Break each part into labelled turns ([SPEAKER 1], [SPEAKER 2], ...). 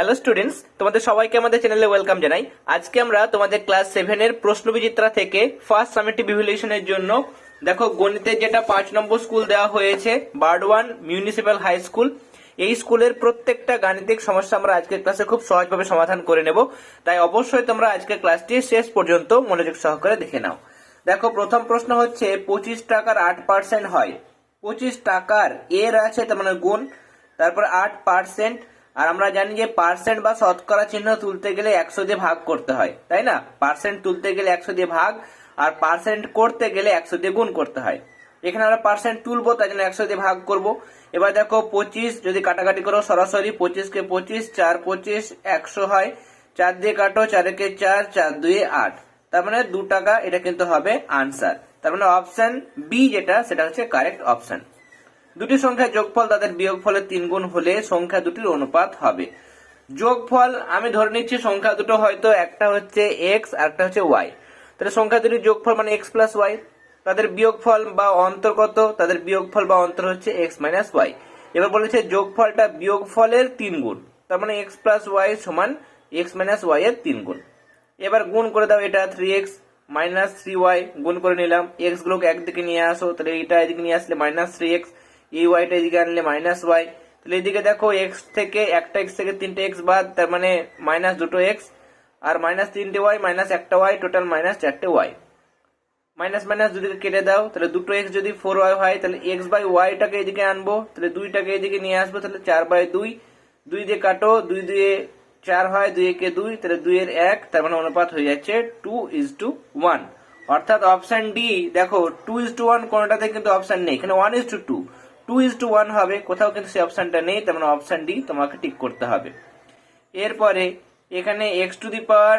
[SPEAKER 1] Hello students তোমাদের সবাইকে আমাদের চ্যানেলে ওয়েলকাম জানাই। আজকে আমরা তোমাদের ক্লাস সেভেনের প্রশ্নবিচিত্রা থেকে ফার্স্ট সামেটিভ ইভ্যালুয়েশনের জন্য, দেখো, গণিতের যেটা পাঁচ নম্বর স্কুল দেওয়া হয়েছে বার্ডওয়ান মিউনিসিপ্যাল হাই স্কুল এই স্কুলের প্রত্যেকটা গাণিতিক সমস্যা আমরা আজকের ক্লাসে খুব সহজভাবে সমাধান করে নেব। তাই অবশ্যই তোমরা আজকের ক্লাসটি শেষ পর্যন্ত মনোযোগ সহকারে দেখে নাও। দেখো, প্রথম প্রশ্ন হচ্ছে, পঁচিশ টাকার আট পার্সেন্ট হয়। পঁচিশ টাকার এর আছে, তার মানে গুণ। তারপর আট পার্সেন্ট আর আমরা জানি যে পার্সেন্ট বা শতকরা চিহ্ন তুলতে গেলে একশো দিয়ে ভাগ করতে হয়, তাই না? পার্সেন্ট তুলতে গেলে একশো দিয়ে ভাগ আর পার্সেন্ট করতে গেলে একশো দিয়ে গুণ করতে হয়। এখানে আমরা পার্সেন্ট তুলবো তাই জন্য একশো দিয়ে ভাগ করব। এবার দেখো পঁচিশ, যদি কাটাকাটি করো সরাসরি পঁচিশকে পঁচিশ, চার পঁচিশ, একশো হয়। চার দিয়ে কাটো, চারেকে চার চার দুয়ে আট। তার মানে দু টাকা, এটা কিন্তু হবে আনসার তার মানে অপশন বি যেটা, সেটা হচ্ছে কারেক্ট অপশন দুটি সংখ্যার যোগফল তাদের বিয়োগফলের তিন গুণ হলে সংখ্যা দুটির অনুপাত হবে। যোগফল, আমি ধরে নিচ্ছি সংখ্যা দুটো হয়তো একটা হচ্ছে এক্স আর একটা হচ্ছে ওয়াই তাহলে সংখ্যা দুটির যোগফল মানে এক্স প্লাস ওয়াই তাদের বিয়োগফল বা অন্তর কত? তাদের বিয়োগফল বা অন্তর হচ্ছে এক্স মাইনাস ওয়াই এবার বলেছে যোগফলটা বিয়োগফলের তিন গুণ। তার মানে এক্স প্লাস ওয়াই সমান এক্স মাইনাস ওয়াই এর তিন গুণ। এবার গুণ করে দাও এটা three X minus three Y গুণ করে নিলাম। এক্স গুলোকে একদিকে নিয়ে আসো, তাহলে এটা এদিকে নিয়ে আসলে মাইনাস থ্রি এক্স এই ওয়াইটা এদিকে আনলে মাইনাস ওয়াই তাহলে এদিকে দেখো এক্স থেকে একটা এক্স থেকে তিনটে এক্স বাদ, তার মানে মাইনাস দুটো এক্স আর মাইনাস তিনটে ওয়াই মাইনাস একটা ওয়াই টোটাল মাইনাস চারটে ওয়াই মাইনাস মাইনাস দুদিকে কেটে দাও, তাহলে দুটো এক্স যদি ফোর ওয়াই হয়, তাহলে এক্স বাই ওয়াইটাকে এদিকে আনব, তাহলে দুইটাকে এদিকে নিয়ে আসব, তাহলে চার বাই দুই। দুই দিয়ে কাটো, দুই দিয়ে চার হয়, দুই একে দুই, তাহলে দুইয়ের এক, তার মানে অনুপাত হয়ে যাচ্ছে টু ইজ টু ওয়ান অর্থাৎ অপশন ডি দেখো টু ইজ টু ওয়ান কোনটাতে কিন্তু অপশন নেই, এখানে one is to two two two is to one. কোথাও কিন্তু সেই অপশানটা নেই, তার মানে অপশন ডি তোমাকে টিক করতে হবে। এরপরে এখানে X to the power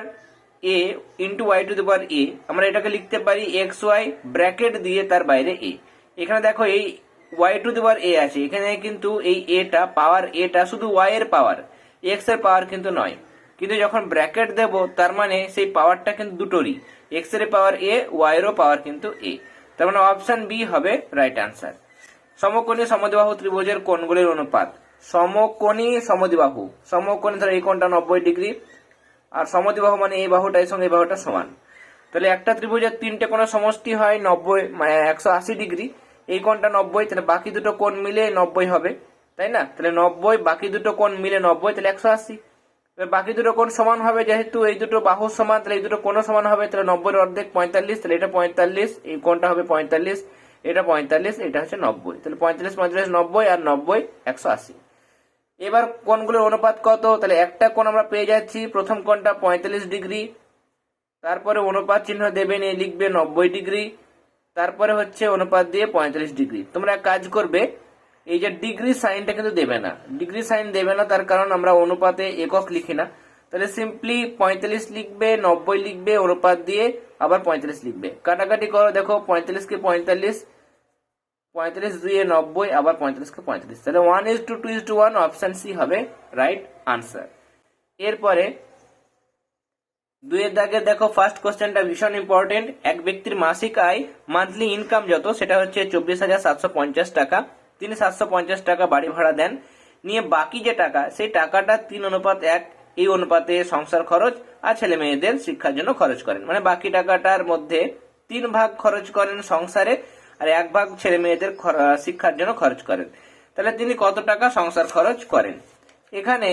[SPEAKER 1] A into Y to the power A আমরা এটাকে লিখতে পারি এক্স ওয়াই ব্র্যাকেট দিয়ে তার বাইরে এ এখানে দেখো এই ওয়াই টু দি পাওয়ার এ আছে, এখানে কিন্তু এই এটা পাওয়ার এটা শুধু ওয়াই এর পাওয়ার এক্সের পাওয়ার কিন্তু নয়। কিন্তু যখন ব্র্যাকেট দেব, তার মানে সেই পাওয়ারটা কিন্তু দুটোরই এক্সের পাওয়ার এ ওয়াই এরও পাওয়ার কিন্তু এ তার মানে অপশান বি হবে রাইট আনসার সমকোণী সমদ্বিবাহু ত্রিভুজের কোণগুলির অনুপাত। সমকোণী সমদ্বিবাহু। সমকোণী ধরো এই কোণটা নব্বই ডিগ্রি, আর সমদ্বিবাহু মানে এই বাহুটার সঙ্গে এই বাহুটা সমান। তাহলে একটা ত্রিভুজের তিনটে কোণের সমষ্টি হয় নব্বই মানে একশো আশি ডিগ্রি। এই কোণটা নব্বই, তাহলে বাকি দুটো কোণ মিলে নব্বই হবে, তাই না? তাহলে নব্বই, বাকি দুটো কোণ মিলে নব্বই, তাহলে একশো আশি। বাকি দুটো কোণ সমান হবে যেহেতু এই দুটো বাহু সমান, তাহলে এই দুটো কোণও সমান হবে, তাহলে নব্বই অর্ধেক পঁয়তাল্লিশ, তাহলে এটা পঁয়তাল্লিশ, এই কোণটা হবে পঁয়তাল্লিশ। এটা পঁয়তাল্লিশ, এটা হচ্ছে নব্বই। তাহলে পঁয়তাল্লিশ পঁয়তাল্লিশ, নব্বই আর নব্বই একশো আশি। এবার কোণগুলোর অনুপাত কত? তাহলে একটা কোণ আমরা পেয়ে যাচ্ছি, প্রথম কোণটা পঁয়তাল্লিশ ডিগ্রি, তারপরে অনুপাত চিহ্ন দেবেন এই লিখবে নব্বই ডিগ্রি, তারপরে হচ্ছে অনুপাত দিয়ে পঁয়তাল্লিশ ডিগ্রি। তোমরা এক কাজ করবে, এই যে ডিগ্রি সাইনটা কিন্তু দেবে না। ডিগ্রি সাইন দেবে না, তার কারণ আমরা অনুপাতে একক লিখি না। তাহলে সিম্পলি পঁয়তাল্লিশ লিখবে, নব্বই লিখবে, অনুপাত দিয়ে আবার পঁয়তাল্লিশ লিখবে। কাটাকাটি করো, দেখো পঁয়তাল্লিশকে পঁয়তাল্লিশ পঁয়তাল্লিশ দুইয়ে নব্বই, আবার পঁয়তাল্লিশকে পঁয়তাল্লিশ। তাহলে one is two two is two one option C হবে রাইট আনসার এরপরে দুইয়ের দাগে দেখো ফার্স্ট কোশ্চেনটা ভীষণ ইম্পর্টেন্ট এক ব্যক্তির মাসিক আয় মান্থলি ইনকাম যত, সেটা হচ্ছে চব্বিশ হাজার সাতশো পঞ্চাশ টাকা। তিনি সাতশো পঞ্চাশ টাকা বাড়ি ভাড়া দেন। নিয়ে বাকি যে টাকা, সেই টাকাটা তিন অনুপাত এক এই অনুপাতে সংসার খরচ আর ছেলে মেয়েদের শিক্ষার জন্য খরচ করেন। মানে বাকি টাকাটার মধ্যে তিন ভাগ খরচ করেন সংসারে আর এক ভাগ ছেলে মেয়েদের শিক্ষার জন্য খরচ করেন। তাহলে তিনি কত টাকা সংসার খরচ করেন? এখানে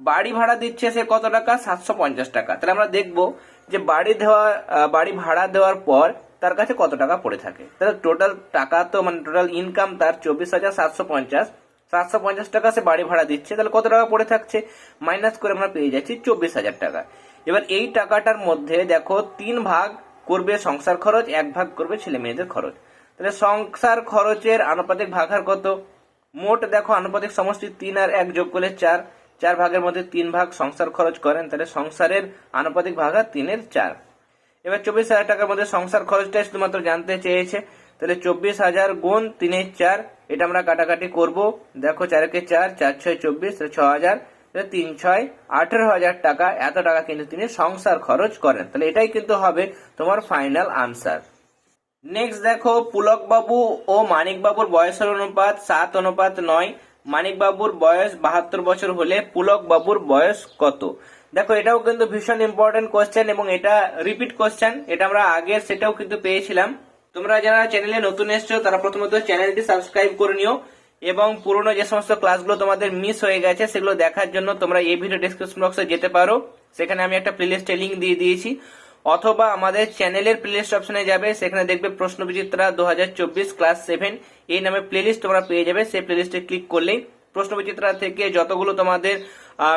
[SPEAKER 1] বাড়ি ভাড়া দিচ্ছে সে কত টাকা? সাতশো পঞ্চাশ টাকা। তাহলে আমরা দেখব যে বাড়ি দেওয়া বাড়ি ভাড়া দেওয়ার পর তার কাছে কত টাকা পড়ে থাকে। তাহলে টোটাল টাকা তো মানে টোটাল ইনকাম তার চব্বিশ হাজার সাতশো পঞ্চাশ। সাতশো পঞ্চাশ টাকা সে বাড়ি ভাড়া দিচ্ছে, তাহলে কত টাকা পড়ে থাকছে? মাইনাস করে আমরা পেয়ে যাচ্ছি চব্বিশ হাজার টাকা। এবার এই টাকাটার মধ্যে দেখো তিন ভাগ করবে সংসার খরচ, এক ভাগ করবে ছেলে মেয়েদের খরচ। তাহলে সংসার খরচের আনুপাতিক ভাগার কত? মোট দেখো আনুপাতিক সমষ্টি তিন আর এক যোগ করলে চার। চার ভাগের মধ্যে তিন ভাগ সংসার খরচ করেন, তাহলে সংসারের আনুপাতিক ভাগা তিনের চার। এবার চব্বিশ হাজার টাকার মধ্যে সংসার খরচটা শুধুমাত্র জানতে চেয়েছে, তাহলে চব্বিশ হাজার গুণ তিনের চার এটা আমরা কাটাকাটি করব। দেখো, চারকে চার চার ছয় চব্বিশ ছ হাজার তিন ছয়, আঠেরো হাজার টাকা। এত টাকা কিন্তু তিনি সংসার খরচ করেন। তাহলে এটাই কিন্তু হবে তোমার ফাইনাল আনসার নেক্সট দেখো পুলক বাবু ও মানিক বাবুর বয়সের অনুপাত সাত, অনুপাত নয়। মানিক বাবুর বয়স বাহাত্তর বছর হলে পুলক বাবুর বয়স কত? দেখো, এটাও কিন্তু ভীষণ ইম্পর্টেন্ট কোশ্চেন এবং এটা রিপিট কোশ্চেন এটা আমরা আগের সেটাও কিন্তু পেয়েছিলাম। তোমরা যারা চ্যানেলে নতুন এসছো, তারা প্রথমত চ্যানেলটি সাবস্ক্রাইব করে নিও। এবং পুরনো যে সমস্ত ক্লাসগুলো তোমাদের মিস হয়ে গেছে, সেগুলো দেখার জন্য তোমরা এই ভিডিও ডিসক্রিপশন বক্সে যেতে পারো। সেখানে আমি একটা প্লেলিস্টে লিঙ্ক দিয়ে দিয়েছি। অথবা আমাদের চ্যানেলের প্লেলিস্ট অপশনে যাবে, সেখানে দেখবে প্রশ্ন বিচিত্রা দু হাজার চব্বিশ ক্লাস সেভেন এই নামে প্লেলিস্ট তোমরা পেয়ে যাবে, সেই প্লেলিস্টে ক্লিক করলেই প্রশ্ন বিচিত্রা থেকে যতগুলো তোমাদের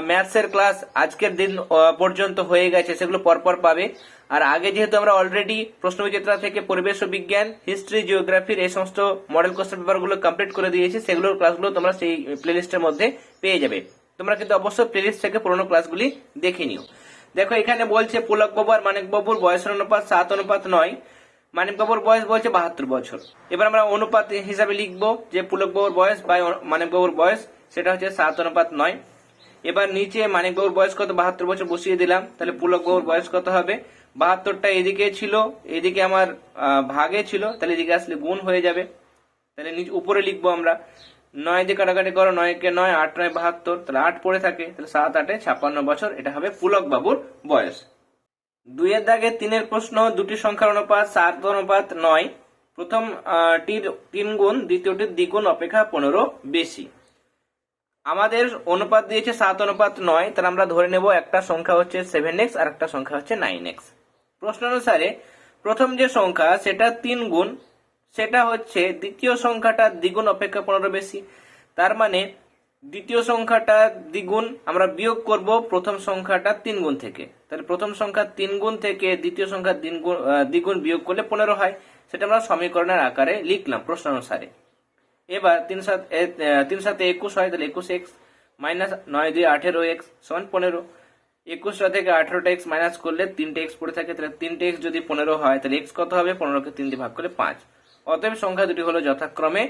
[SPEAKER 1] ম্যাথসের ক্লাস আজকের দিন পর্যন্ত হয়ে গেছে, সেগুলো পরপর পাবে। আর আগে যেহেতু আমরা অলরেডি প্রশ্ন বিচিত্রা থেকে পরিবেশ বিজ্ঞান হিস্ট্রি জিওগ্রাফির এই সমস্ত মডেল কোশ্চেন পেপারগুলো কমপ্লিট করে দিয়েছি, সেগুলোর ক্লাসগুলো তোমরা সেই প্লেলিস্টের মধ্যে পেয়ে যাবে। তোমরা কিন্তু অবশ্যই প্লেলিস্ট থেকে পুরোনো ক্লাসগুলি দেখে নিও। দেখো, এখানে বলছে পুলক বাবু আর মানিক বাবুর বয়সের অনুপাত সাত, অনুপাত নয়। মানিক বাবুর বয়স বলছে বাহাত্তর বছর। এবার আমরা অনুপাত হিসাবে লিখব যে পুলক বাবুর বয়স বা মানিক বাবুর বয়স, সেটা হচ্ছে সাত, অনুপাত নয়। এবার নিচে মানিক বাবুর বয়স কত? বাহাত্তর বছর বসিয়ে দিলাম। তাহলে পুলক বাবুর বয়স কত হবে? বাহাত্তরটা এদিকে ছিল, এদিকে আমার ভাগে ছিল, তাহলে এদিকে আসলে গুণ হয়ে যাবে। তাহলে উপরে লিখব আমরা। নয় দিয়ে কাটাকাটি করো নয় কে নয়, আট নয়, বাহাত্তর। তাহলে আট পড়ে থাকে, তাহলে সাত, আটে ছাপ্পান্ন বছর, এটা হবে পুলক বাবুর বয়স। দুইয়ের দাগে তিনের প্রশ্ন, দুটি সংখ্যার অনুপাত, সাত অনুপাত নয়। প্রথম টির তিন গুণ, দ্বিতীয়টির দ্বিগুণ অপেক্ষা পনেরো বেশি। আমাদের অনুপাত দিয়েছে সাত অনুপাত নয়, তাহলে আমরা ধরে নেব একটা সংখ্যা হচ্ছে সেভেন এক্স আর একটা সংখ্যা হচ্ছে নাইন এক্স প্রশ্ন অনুসারে প্রথম যে সংখ্যা, সেটা তিন গুণ, সেটা হচ্ছে দ্বিতীয় সংখ্যাটা দ্বিগুণ অপেক্ষা পনেরো বেশি। তার মানে দ্বিতীয় সংখ্যাটা দ্বিগুণ, আমরা বিয়োগ করব প্রথম সংখ্যাটা তিন গুণ থেকে। তাহলে প্রথম সংখ্যা তিন গুণ থেকে দ্বিতীয় সংখ্যা দ্বিগুণ বিয়োগ করলে পনেরো হয়। সেটা আমরা সমীকরণের আকারে লিখলাম প্রশ্ন অনুসারে। এবার তিন সাত তিন সাথে একুশ হয়, তাহলে একুশ এক্স মাইনাস নয় দুই আঠেরো এক্স সমান পনেরো। একুশটা থেকে আঠেরোটা এক্স মাইনাস করলে তিনটে এক্স পড়ে থাকে, তাহলে তিনটে এক্স যদি পনেরো হয়, তাহলে এক্স কত হবে? পনেরোকে তিন দিয়ে ভাগ করলে পাঁচ। অতএব সংখ্যা দুটি হলো যথাক্রমে।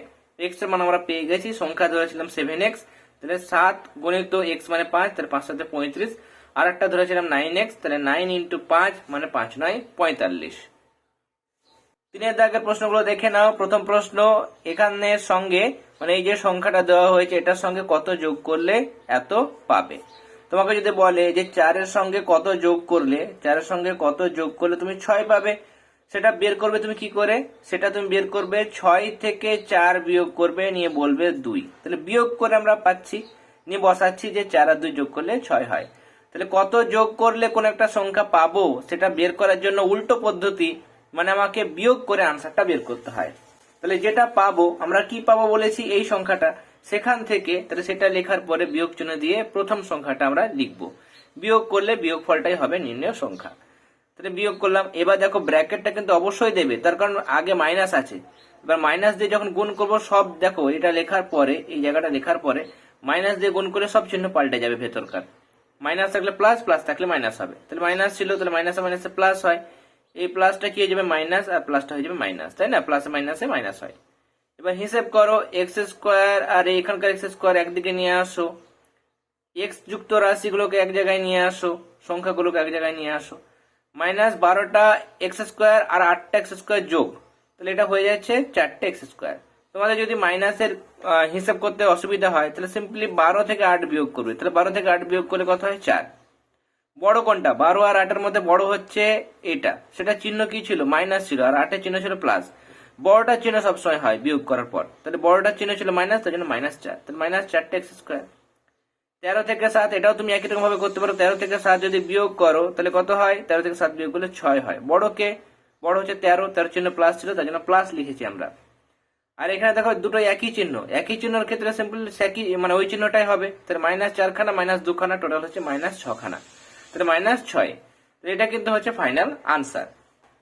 [SPEAKER 1] এক্সের মান আমরা পেয়ে গেছি, সংখ্যা ধরেছিলাম সেভেন এক্স, তাহলে সাত গণিত এক্স মানে পাঁচ, তাহলে পাঁচ সাথে পঁয়ত্রিশ। আর একটা ধরেছিলাম নাইন এক্স, তাহলে নাইন ইন্টু পাঁচ মানে পাঁচ, নয় পঁয়তাল্লিশ। তিনের দাগের প্রশ্নগুলো দেখে নাও। প্রথম প্রশ্ন এখানের সঙ্গে মানে এই যে সংখ্যাটা দেওয়া হয়েছে, এটার সঙ্গে কত যোগ করলে এত পাবে? তোমাকে যদি বলে যে চারের সঙ্গে কত যোগ করলে, চারের সঙ্গে কত যোগ করলে তুমি ছয় পাবে, সেটা বের করবে তুমি কি করে? সেটা তুমি বের করবে, ছয় থেকে চার বিয়োগ করবে, নিয়ে বলবে দুই। তাহলে বিয়োগ করে আমরা পাচ্ছি, নিয়ে বসাচ্ছি যে চার আর দুই যোগ করলে ছয় হয়। তাহলে কত যোগ করলে কোন একটা সংখ্যা পাবো, সেটা বের করার জন্য উল্টো পদ্ধতি মানে আমাকে বিয়োগ করে আনসারটা বের করতে হয়। তাহলে যেটা পাবো, আমরা কি পাবো বলেছি এই সংখ্যাটা? সেখান থেকে, তাহলে সেটা লেখার পরে বিয়োগ চিহ্ন দিয়ে প্রথম সংখ্যাটা আমরা লিখব। বিয়োগ করলে বিয়োগ ফলটাই হবে নির্ণয় সংখ্যা। তাহলে বিয়োগ করলাম, এবার দেখো ব্র্যাকেটটা কিন্তু অবশ্যই দেবে, তার কারণ আগে মাইনাস আছে। এবার মাইনাস দিয়ে যখন গুণ করব, সব দেখো, এটা লেখার পরে, এই জায়গাটা লেখার পরে মাইনাস দিয়ে গুণ করে সব চিহ্ন পাল্টে যাবে ভেতরকার। মাইনাস থাকলে প্লাস প্লাস থাকলে মাইনাস হবে। তাহলে মাইনাস ছিল, তাহলে মাইনাসে মাইনাসে প্লাস হয়। এই প্লাসটা কি হয়ে যাবে? মাইনাস, আর প্লাসটা হয়ে যাবে মাইনাস, তাই না? প্লাসে মাইনাসে মাইনাস হয়। এবার হিসেব করো এক্স স্কোয়ার আর এখানকার এক্স স্কোয়ার একদিকে নিয়ে আসো। এক্স যুক্ত রাশিগুলোকে এক জায়গায় নিয়ে আসো, সংখ্যাগুলোকে এক জায়গায় নিয়ে আসো। মাইনাস বারোটা এক্স স্কোয়ার আর আটটা এক্স স্কোয়ার যোগ, তাহলে এটা হয়ে যাচ্ছে চারটে এক্স স্কোয়ার তোমাদের যদি মাইনাসের হিসাব করতে অসুবিধা হয়, তাহলে সিম্পলি বারো থেকে আট বিয়োগ করবে। তাহলে বারো থেকে আট বিয়োগ করলে কত হয়? চার। বড় কোনটা? বারো আর আটের মধ্যে বড় হচ্ছে এটা। সেটা চিহ্ন কি ছিল? মাইনাস ছিল। আর আটের চিহ্ন ছিল প্লাস বড়টার চিহ্ন সবসময় হয় বিয়োগ করার পর। তাহলে বড়টার চিহ্ন ছিল মাইনাস তার জন্য মাইনাস চার। তাহলে মাইনাস চারটে এক্স স্কোয়ার তেরো থেকে সাত, এটাও তুমি একই রকম ভাবে করতে পারো। তেরো থেকে সাত যদি বিয়োগ করো, তাহলে কত হয়? তেরো থেকে সাত বিয়োগ করলে ছয় হয়। বড়কে বড় হচ্ছে তেরো। তেরো চিহ্ন প্লাস ছিল, তার জন্য প্লাস লিখেছি আমরা। আর এখানে দেখো দুটো একই চিহ্ন। একই চিহ্নের ক্ষেত্রে সিম্পল একই মানে ওই চিহ্নটাই হবে। তাহলে মাইনাস চারখানা মাইনাস দুখানা টোটাল হচ্ছে মাইনাস ছখানা। তাহলে মাইনাস ছয়। তো এটা কিন্তু হচ্ছে ফাইনাল আনসার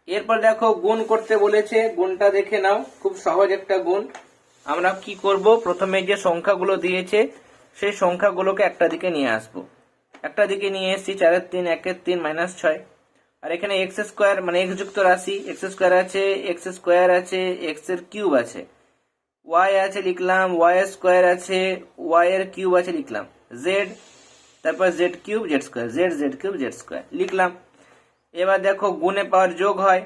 [SPEAKER 1] এরপর দেখো গুণ করতে বলেছে, গুণটা দেখে নাও, খুব সহজ একটা গুণ। আমরা কি করব? প্রথমে যে সংখ্যাগুলো দিয়েছে, সেই সংখ্যাগুলোকে একটা দিকে নিয়ে আসব। একটা দিকে নিয়ে এসেছি, চারের তিন, একের তিন মাইনাস ছয়। আর এখানে এক্স স্কোয়ার মানে এক্স যুক্ত রাশি এক্স স্কোয়ার আছে এক্স স্কোয়ার আছে এক্সের কিউব আছে। ওয়াই আছে লিখলাম ওয়াই স্কোয়ার আছে ওয়াই এর কিউব আছে লিখলাম। জেড তারপর Z cube Z square Z Z cube Z square লিখলাম। এবার দেখো গুণে পাওয়ার যোগ হয়।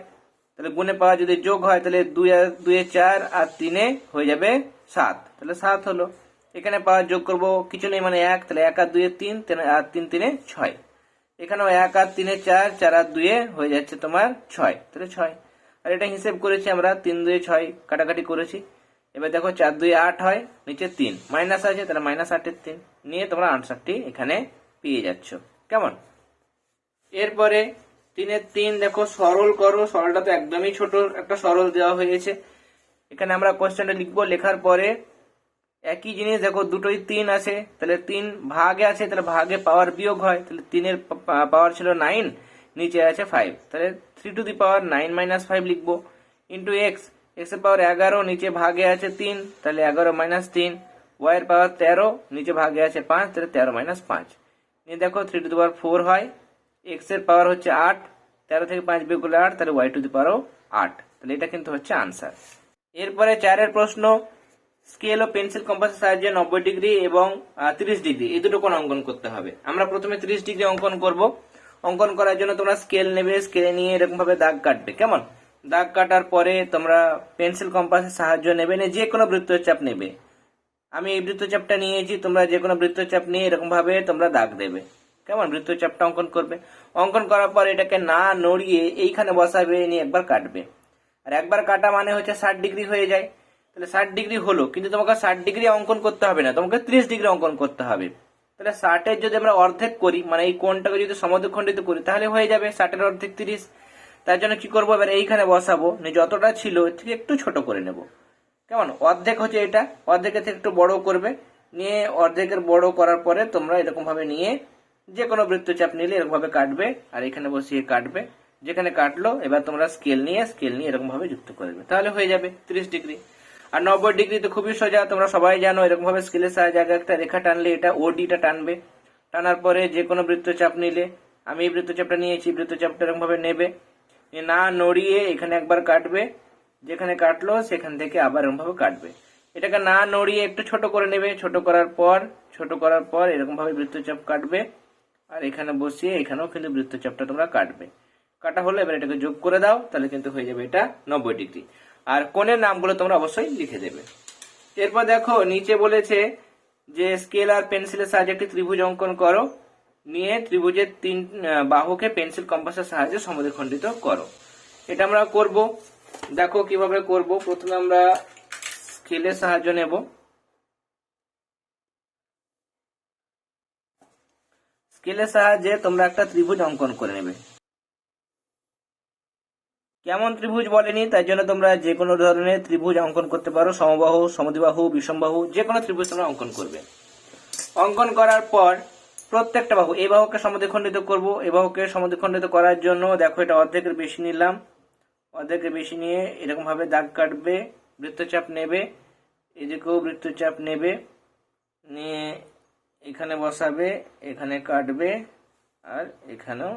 [SPEAKER 1] তাহলে গুণে পাওয়ার যদি যোগ হয়, তাহলে দুই আর দুয়ে চার আর তিনে হয়ে যাবে সাত। তাহলে সাত হলো। এখানে পাওয়ার যোগ করব কিছু নেই মানে এক। তাহলে এক আর দুয়ে তিন আর তিন, তিনে ছয়। এখানেও এক আর তিনে চার চার আর দুয়ে হয়ে যাচ্ছে তোমার ছয়। তাহলে ছয়। আর এটা হিসেব করেছি আমরা, তিন দুয়ে ছয় কাটাকাটি করেছি। এবার দেখো চার, দুই, আট হয়, নিচে তিন। মাইনাস আছে, তাহলে মাইনাস আটের তিন। নিয়ে তোমরা আনসারটি এখানে পেয়ে যাচ্ছ। কেমন? এরপরে তিনের তিন, দেখো, সরল করো। সরলটা তো একদমই ছোট একটা সরল দেওয়া হয়েছে। এখানে আমরা কোশ্চেনটা লিখব। লেখার পরে একই জিনিস, দেখো, দুটোই তিন আছে। তাহলে তিন ভাগে আছে, তাহলে ভাগে পাওয়ার বিয়োগ হয়। তাহলে তিনের পাওয়ার ছিল নাইন নিচে আছে ফাইভ তাহলে three to the power nine minus five লিখব। ইন্টু এক্স এক্সের পাওয়ার এগারো, নিচে ভাগে আছে তিন। তাহলে এগারো মাইনাস তিন। ওয়াই এর পাওয়ার তেরো, নিচে ভাগে আছে পাঁচ, তাহলে তেরো মাইনাস পাঁচ। নিয়ে দেখো three to the power four হয়। এক্সের পাওয়ার হচ্ছে আট, তেরো থেকে পাঁচ বিয়োগ করলে আট, তাহলে ওয়াই টু দি পাওয়ারও আট। তাহলে এটা কিন্তু হচ্ছে আনসার এরপরে চারের প্রশ্ন স্কেল ও পেন্সিল কম্পাসের সাহায্যে নব্বই ডিগ্রি এবং তিরিশ ডিগ্রি এই দুটো কোণ অঙ্কন করতে হবে। আমরা প্রথমে তিরিশ ডিগ্রি অঙ্কন করব। অঙ্কন করার জন্য তোমরা স্কেল নেবে স্কেলে নিয়ে এরকম ভাবে দাগ কাটবে, কেমন? দাগ কাটার পরে তোমরা পেন্সিল কম্পাসের সাহায্য নেবে, নিয়ে যে কোনো বৃত্তচাপ নেবে। আমি এই বৃত্তচাপটা নিয়েছি, তোমরা যে কোনো বৃত্তচাপ নিয়ে এরকম ভাবে তোমরা দাগ দেবে। কেমন? বৃত্তচাপটা অঙ্কন করবে। অঙ্কন করার পর এটাকে না নড়িয়ে এইখানে বসাবে নিয়ে একবার কাটবে। আর একবার কাটা মানে হচ্ছে ষাট ডিগ্রি হয়ে যায়। তাহলে ষাট ডিগ্রি হলো, কিন্তু তোমাকে ষাট ডিগ্রি অঙ্কন করতে হবে না, তোমাকে ত্রিশ ডিগ্রি অঙ্কন করতে হবে। তাহলে ষাটের যদি আমরা অর্ধেক করি মানে এই কোণটাকে যদি সমদ্বিখণ্ডিত করি, তাহলে হয়ে যাবে ষাটের অর্ধেক তিরিশ। তার জন্য কি করব? এবার এইখানে বসাবো নিয়ে যতটা ছিল থেকে একটু ছোট করে নেব। কেমন? অর্ধেক হচ্ছে এটা, অর্ধেকের থেকে একটু বড় করবে। নিয়ে অর্ধেকের বড় করার পরে তোমরা এরকম ভাবে নিয়ে যে কোনো বৃত্তচাপ নিলে এরকম ভাবে কাটবে, আর এখানে বসিয়ে কাটবে। যেখানে কাটলো, এবার তোমরা স্কেল নিয়ে স্কেল নিয়ে এরকম ভাবে যুক্ত করবে তাহলে হয়ে যাবে তিরিশ ডিগ্রি। আর নব্বই ডিগ্রি তো খুবই সোজা, তোমরা সবাই জানো এরকম ভাবে স্কেলের সাহায্যে আগে একটা রেখা টানলে এটা ওডিটা টানবে। টানার পরে যে কোনো বৃত্তচাপ নিলে, আমি এই বৃত্তচাপটা নিয়েছি, বৃত্তচাপটা এরকম ভাবে নেবে। না নড়িয়ে এখানে একবার কাটবে। যেখানে কাটলো, সেখান থেকে আবার এরকম ভাবে কাটবে। এটাকে না নড়িয়ে একটু ছোট করে নেবে। ছোট করার পর, ছোট করার পর এরকম ভাবে বৃত্তচাপ কাটবে। আর এখানে বসিয়ে এখানেও কিন্তু বৃত্তচাপটা তোমরা কাটবে। কাটা হলে এবার এটাকে যোগ করে দাও, তাহলে কিন্তু হয়ে যাবে এটা নব্বই ডিগ্রি। আর কোণের নামগুলো তোমরা অবশ্যই লিখে দেবে। এরপর দেখো, নিচে বলেছে যে স্কেল আর পেন্সিলের সাহায্যে একটি ত্রিভুজ অঙ্কন করো। নিয়ে ত্রিভুজের তিন বাহুকে পেন্সিল কম্পাসের সাহায্যে সমদ্বিখণ্ডিত করো। এটা আমরা করব। দেখো কীভাবে করব। প্রথমে আমরা স্কেলের সাহায্য নেব। স্কেলের সাহায্যে তোমরা একটা ত্রিভুজ অঙ্কন করে নেবে। কেমন ত্রিভুজ বলেনি, তাই জন্য তোমরা যে কোনো ধরনের ত্রিভুজ অঙ্কন করতে পারো। সমবাহু, সমদ্বিবাহু বিষমবাহু যে কোনো ত্রিভুজ তোমরা অঙ্কন করবে। অঙ্কন করার পর প্রত্যেকটা বাহু, এই বাহুকে সমদ্বিখণ্ডিত করব। এই বাহুকে সমদ্বিখণ্ডিত করার জন্য দেখো এটা অর্ধেকের বেশি নিলাম। অর্ধেকের বেশি নিয়ে এরকম ভাবে দাগ কাটবে, বৃত্তচাপ নেবে, এদিকেও বৃত্তচাপ নেবে, নিয়ে এখানে বসাবে, এখানে কাটবে, আর এখানেও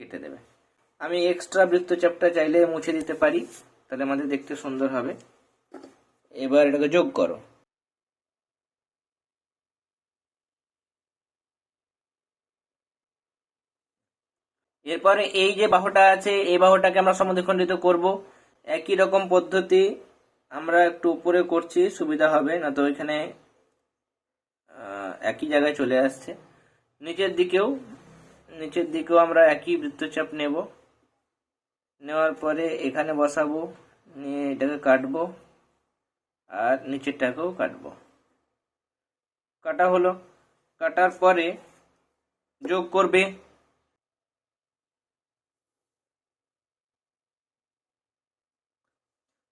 [SPEAKER 1] কেটে দেবে। আমি এক্সট্রা বৃত্তচাপটা চাইলে মুছে দিতে পারি, তাহলে আমাদের দেখতে সুন্দর হবে। এবার এটাকে যোগ করো। এরপরে এই যে বাহুটা আছে, এই বাহুটাকে আমরা সমদ্বিখণ্ডিত করব। একই রকম পদ্ধতি আমরা একটু উপরে করছি, সুবিধা হবে, না তো এখানে একই জায়গায় চলে আসছে। নিচের দিকেও নিচের দিকেও আমরা একই বৃত্তচাপ নেব। নেওয়ার পরে এখানে বসাবো, নিয়ে এটাকে কাটবো, আর নিচেরটাকেও কাটবো। কাটা হলো। কাটার পরে যোগ করবে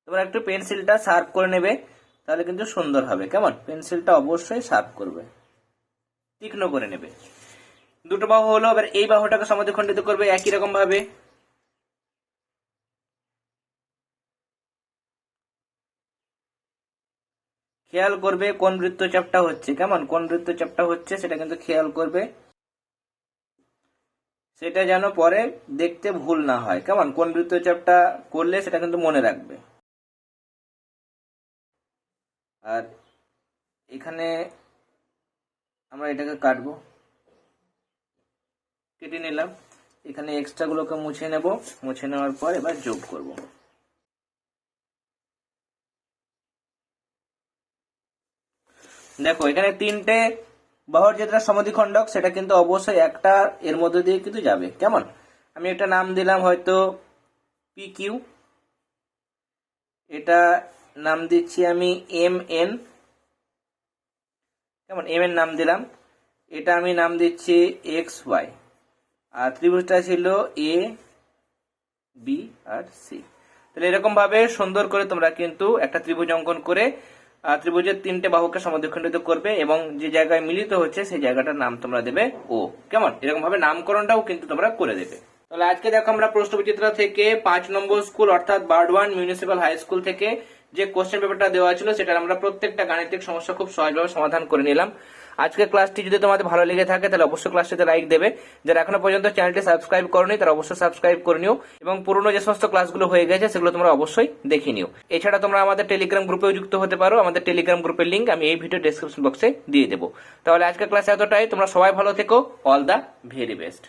[SPEAKER 1] তোমরা একটু পেন্সিলটা শার্প করে নেবে, তাহলে কিন্তু সুন্দর হবে। কেমন? পেন্সিলটা অবশ্যই শার্প করবে। তীক্ষ্ণ করে নেবে। দুটো বাহু হলো, এবার এই বাহুটাকে সমদ্বিখণ্ডিত করবে একই রকম ভাবে খেয়াল করবে কোন বৃত্তচাপটা হচ্ছে। কেমন? কোন বৃত্তচাপটা হচ্ছে সেটা কিন্তু খেয়াল করবে। সেটা যেন পরে দেখতে ভুল না হয়। কেমন? কোন বৃত্তচাপটা করলে সেটা কিন্তু মনে রাখবে। আর এখানে আমরা এটাকে কাটবো। কেটে নিলাম। এখানে এক্সট্রা গুলোকে মুছে নেব। মুছে নেওয়ার পর এবার যোগ করব। দেখো, এখানে তিনটে বাহুর যেটা সমাধিখণ্ডক সেটা কিন্তু অবশ্যই একটা এর মধ্যে দিয়ে কিন্তু যাবে। কেমন? আমি একটা নাম দিলাম হয়তো পি কিউ এটা নাম দিচ্ছি আমি এম এন। কেমন? এম এর নাম দিলাম। এটা আমি নাম দিচ্ছি এক্স ওয়াই। আর ত্রিভুজটা ছিল এ, বি আর সি। তাহলে এরকম ভাবে সুন্দর করে তোমরা কিন্তু একটা ত্রিভুজ অঙ্কন করে ত্রিভুজের তিনটে বাহুকে সমাধিখণ্ডিত করবে এবং যে জায়গায় মিলিত হচ্ছে সেই জায়গাটার নাম তোমরা দেবে ও। কেমন? এরকম ভাবে নামকরণটাও কিন্তু তোমরা করে দেবে। তাহলে আজকে দেখো আমরা প্রশ্ন বিচিত্রা থেকে পাঁচ নম্বর স্কুল, অর্থাৎ বার্ডওয়ান মিউনিসিপাল হাই স্কুল থেকে যে কোশ্চেন পেপারটা দেওয়া ছিল সেটা আমরা প্রত্যেকটা গাণিতিক সমস্যা খুব সহজভাবে সমাধান করে নিলাম। আজকের ক্লাসটি যদি তোমাদের ভালো লেগে থাকে, তাহলে অবশ্যই ক্লাসটিতে লাইক দেবে। যারা এখনও পর্যন্ত চ্যানেলটি সাবস্ক্রাইব করনি, তারা অবশ্যই সাবস্ক্রাইব করে নিও এবং পুরনো যে সমস্ত ক্লাসগুলো হয়ে গেছে, সেগুলো তোমরা অবশ্যই দেখে নিও। এছাড়া তোমরা আমাদের টেলিগ্রাম গ্রুপেও যুক্ত হতে পারো। আমাদের টেলিগ্রাম গ্রুপের লিঙ্ক আমি এই ভিডিও ডেসক্রিপশন বক্সে দিয়ে দেবো। তাহলে আজকের ক্লাস এতটাই। তোমরা সবাই ভালো থেকো। All the very best